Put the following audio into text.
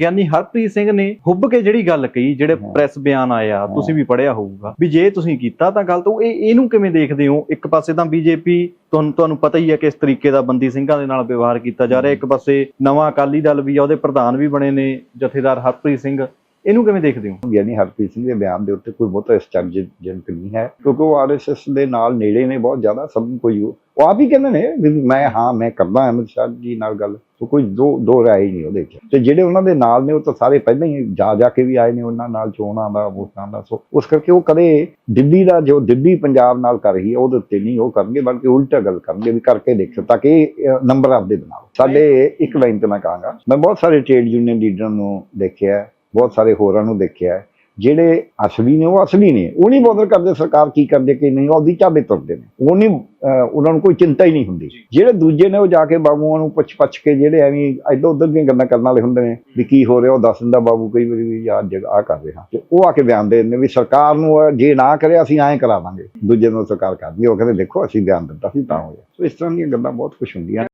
ਗਿਆਨੀ ਹਰਪ੍ਰੀਤ ਸਿੰਘ ਨੇ ਹੁੱਬ ਕੇ ਜਿਹੜੀ ਗੱਲ ਕਹੀ ਜਿਹੜੇ। ਪ੍ਰੈਸ ਬਿਆਨ ਆਇਆ। ਤੁਸੀਂ ਵੀ ਪੜਿਆ ਹੋਊਗਾ। ਵੀ ਜੇ ਤੁਸੀਂ ਕੀਤਾ ਤਾਂ ਗਲਤ ਉਹ ਇਹ ਇਹਨੂੰ ਕਿਵੇਂ ਦੇਖਦੇ ਹੋ? ਇੱਕ ਪਾਸੇ ਤਾਂ ਬੀਜੇਪੀ ਤੁਹਾਨੂੰ ਤੁਹਾਨੂੰ ਪਤਾ ਹੀ ਹੈ ਕਿਸ ਤਰੀਕੇ ਦਾ ਬੰਦੀ ਸਿੰਘਾਂ ਦੇ ਨਾਲ ਵਿਵਹਾਰ ਕੀਤਾ ਜਾ ਰਿਹਾ। ਇੱਕ ਪਾਸੇ ਨਵਾਂ ਅਕਾਲੀ ਦਲ ਵੀ ਆ ਉਹਦੇ ਪ੍ਰਧਾਨ ਵੀ ਬਣੇ ਨੇ ਜਥੇਦਾਰ ਹਰਪ੍ਰੀਤ ਸਿੰਘ। ਇਹਨੂੰ ਕਿਵੇਂ ਦੇਖਦੇ ਹੋ? ਗਿਆਨੀ ਹਰਪ੍ਰੀਤ ਸਿੰਘ ਦੇ ਬਿਆਨ ਦੇ ਉੱਤੇ ਕੋਈ ਬਹੁਤਾ ਜਨਕ ਨਹੀਂ ਹੈ ਕਿਉਂਕਿ ਉਹ ਆਰਐਸਐਸ ਦੇ ਨਾਲ ਨੇੜੇ ਨੇ ਬਹੁਤ ਜ਼ਿਆਦਾ ਸਭ ਨੂੰ ਕੋਈ ਉਹ ਆਪ ਹੀ ਕਹਿੰਦੇ ਨੇ ਮੈਂ ਹਾਂ ਮੈਂ ਕਰਦਾ ਅਮਿਤ ਸ਼ਾਹ ਜੀ ਨਾਲ ਗੱਲ ਸੋ ਕੋਈ ਦੋ ਦੋ ਰਾਏ ਹੀ ਨਹੀਂ ਉਹਦੇ ਚ। ਤੇ ਜਿਹੜੇ ਉਹਨਾਂ ਦੇ ਨਾਲ ਨੇ ਉਹ ਤਾਂ ਸਾਰੇ ਪਹਿਲਾਂ ਹੀ ਜਾ ਜਾ ਕੇ ਵੀ ਆਏ ਨੇ ਉਹਨਾਂ ਨਾਲ ਚੋਣਾਂ ਦਾ ਵੋਟਾਂ ਦਾ ਸੋ ਉਸ ਕਰਕੇ ਉਹ ਕਦੇ ਦਿੱਲੀ ਦਾ ਜੋ ਦਿੱਲੀ ਪੰਜਾਬ ਨਾਲ ਕਰ ਰਹੀ ਹੈ ਉਹਦੇ ਉੱਤੇ ਨਹੀਂ ਉਹ ਕਰਨਗੇ ਬਲਕਿ ਉਲਟਾ ਗੱਲ ਕਰਨਗੇ ਵੀ ਕਰਕੇ ਦੇਖੋ ਤਾਂ ਕਿ ਨੰਬਰ ਆਪਦੇ ਬਣਾਓ। ਸਾਡੇ ਇੱਕ ਲਾਈਨ ਤੇ ਮੈਂ ਕਹਾਂਗਾ ਮੈਂ ਬਹੁਤ ਸਾਰੇ ਟ੍ਰੇਡ ਯੂਨੀਅਨ ਲੀਡਰਾਂ ਨੂੰ ਦੇਖਿਆ ਬਹੁਤ ਸਾਰੇ ਹੋਰਾਂ ਨੂੰ ਦੇਖਿਆ ਹੈ। ਜਿਹੜੇ ਅਸਲੀ ਨੇ ਉਹ ਅਸਲੀ ਨੇ। ਉਹ ਨਹੀਂ ਬੋਦਰ ਕਰਦੇ ਸਰਕਾਰ ਕੀ ਕਰਦੇ ਕਿ ਨਹੀਂ ਉਹਦੀ ਝਾੜੇ ਤੁਰਦੇ ਨੇ। ਉਹ ਨਹੀਂ ਉਹਨਾਂ ਨੂੰ ਕੋਈ ਚਿੰਤਾ ਹੀ ਨਹੀਂ ਹੁੰਦੀ। ਜਿਹੜੇ ਦੂਜੇ ਨੇ ਉਹ ਜਾ ਕੇ ਬਾਬੂਆਂ ਨੂੰ ਪੁੱਛ ਪੁੱਛ ਕੇ ਜਿਹੜੇ ਐਵੇਂ ਇੱਧਰ ਉੱਧਰ ਦੀਆਂ ਗੱਲਾਂ ਕਰਨ ਵਾਲੇ ਹੁੰਦੇ ਨੇ ਵੀ ਕੀ ਹੋ ਰਿਹਾ ਉਹ ਦੱਸ ਦਿੰਦਾ ਬਾਬੂ ਕਈ ਵਾਰੀ ਵੀ ਯਾਰ ਜਗ ਆ ਕਰ ਰਿਹਾ। ਤੇ ਉਹ ਆ ਕੇ ਬਿਆਨ ਦੇ ਦਿੰਦੇ ਵੀ ਸਰਕਾਰ ਨੂੰ ਜੇ ਨਾ ਕਰੇ ਅਸੀਂ ਐਂ ਕਰਾ ਦਾਂਗੇ। ਦੂਜੇ ਨੂੰ ਸਰਕਾਰ ਕਰਦੀ ਉਹ ਕਹਿੰਦੇ ਦੇਖੋ ਅਸੀਂ ਬਿਆਨ ਦਿੱਤਾ ਸੀ ਤਾਂ ਹੋਇਆ। ਸੋ ਇਸ ਤਰ੍ਹਾਂ ਦੀਆਂ ਗੱਲਾਂ ਬਹੁਤ ਕੁਝ ਹੁੰਦੀਆਂ